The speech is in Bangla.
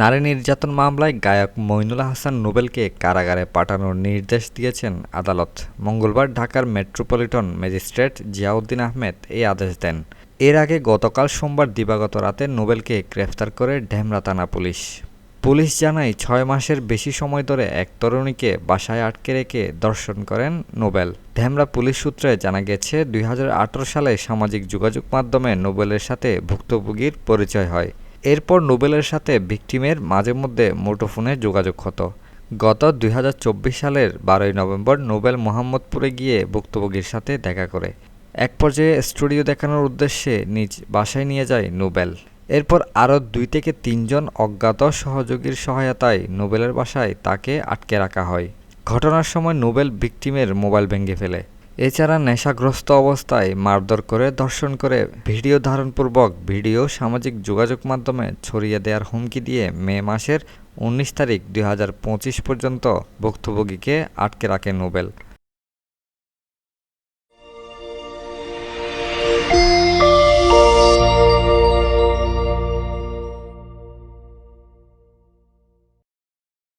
নারী নির্যাতন মামলায় গায়ক মইনুল হাসান নোবেলকে কারাগারে পাঠানোর নির্দেশ দিয়েছেন আদালত। মঙ্গলবার ঢাকার মেট্রোপলিটন ম্যাজিস্ট্রেট জিয়াউদ্দিন আহমেদ এই আদেশ দেন। এর আগে গতকাল সোমবার দিবাগত রাতে নোবেলকে গ্রেফতার করে ঢেমরা থানা পুলিশ। পুলিশ জানায়, ছয় মাসের বেশি সময় ধরে এক তরুণীকে বাসায় আটকে রেখে দর্শন করেন নোবেল। ঢেমরা পুলিশ সূত্রে জানা গেছে, দুই হাজার আঠেরো সালে সামাজিক যোগাযোগ মাধ্যমে নোবেলের সাথে ভুক্তভোগীর পরিচয় হয়। এরপর নোবেলের সাথে ভিকটিমের মাঝে মধ্যে মুঠোফোনে যোগাযোগ হতো। গত দুই হাজার চব্বিশ সালের বারোই নভেম্বর নোবেল মোহাম্মদপুরে গিয়ে ভুক্তভোগীর সাথে দেখা করে। এক পর্যায়ে স্টুডিও দেখানোর উদ্দেশ্যে নিজ বাসায় নিয়ে যায় নোবেল। এরপর আরও দুই থেকে তিনজন অজ্ঞাত সহযোগীর সহায়তায় নোবেলের বাসায় তাকে আটকে রাখা হয়। ঘটনার সময় নোবেল ভিকটিমের মোবাইল ভেঙে ফেলে। এছাড়া নেশাগ্রস্ত অবস্থায় মারধর করে, ধর্ষণ করে ভিডিও ধারণপূর্বক ভিডিও সামাজিক যোগাযোগ মাধ্যমে ছড়িয়ে দেওয়ার হুমকি দিয়ে মে মাসের উনিশ তারিখ দুই হাজার পঁচিশ পর্যন্ত ভুক্তভোগীকে আটকে রাখে নোবেল।